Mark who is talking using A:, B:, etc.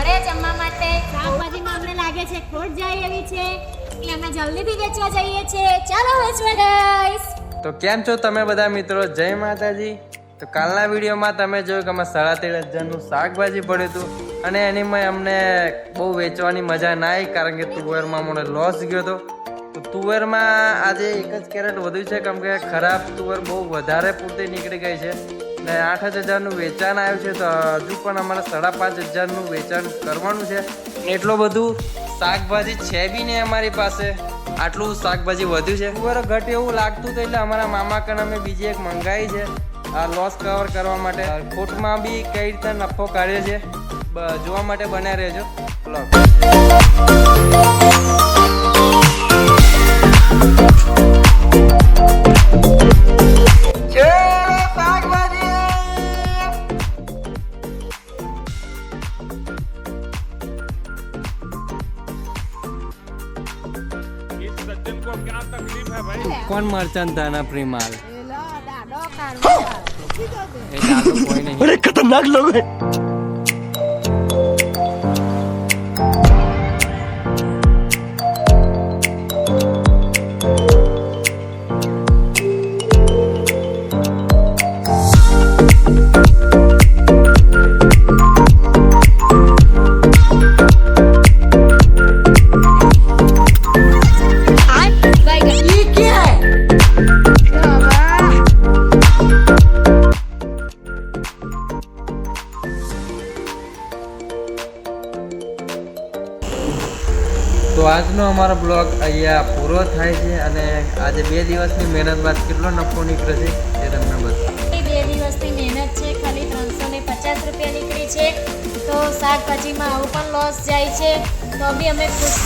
A: ઘરે જમવા માટે શાકભાજીમાં અમને લાગે છે ખોટ જાય એવી છે. એટલે અમે જલ્દીથી વેચવા જઈએ છીએ. ચાલો વેચવા ગાઈસ
B: તો કેમ છો તમે બધા મિત્રો? જય માતાજી. તો કાલના વિડીયોમાં તમે જોયું કે અમે સાડા તેર હજારનું શાકભાજી પડ્યું હતું અને એનીમાં અમને બહુ વેચવાની મજા ના આવી કારણ કે તુવેરમાં મને લોસ ગયો હતો. તો તુવેરમાં આજે એક જ કેરેટ વધુ છે કેમ કે ખરાબ તુવેર બહુ વધારે પૂરતી નીકળી ગઈ છે. ને આઠ જ હજારનું વેચાણ આવ્યું છે તો હજુ પણ અમારે સાડા પાંચ હજારનું વેચાણ કરવાનું છે. એટલું બધું શાકભાજી છે બી નહીં અમારી પાસે. આટલું શાકભાજી વધ્યું છે. બરાબર ઘટ એવું લાગતું હતું એટલે અમારા મામા કણ અમે બીજી એક મંગાવી છે આ લોસ કવર કરવા માટે. ખોટમાં બી કઈ રીતે નફો કાઢ્યો છે જોવા માટે બન્યા રહેજો. બ્લોગ
C: सज्जन को क्या तकलीफ है भाई
B: कौन मर्चेंट था ना प्रीमाल
D: अरे खतरनाक लोग है
B: તો આજનો અમારો બ્લોગ અહીંયા પૂરો થાય છે અને આજે બે દિવસની મહેનત બાદ કેટલો નફો નીકળે છે એ તમને બતાવું.
A: બે દિવસની મહેનત છે, ખાલી ત્રણસો ને પચાસ રૂપિયા નીકળી છે. તો શાકભાજીમાં આવું પણ લોસ જાય છે. તો બી અમે ખુશ.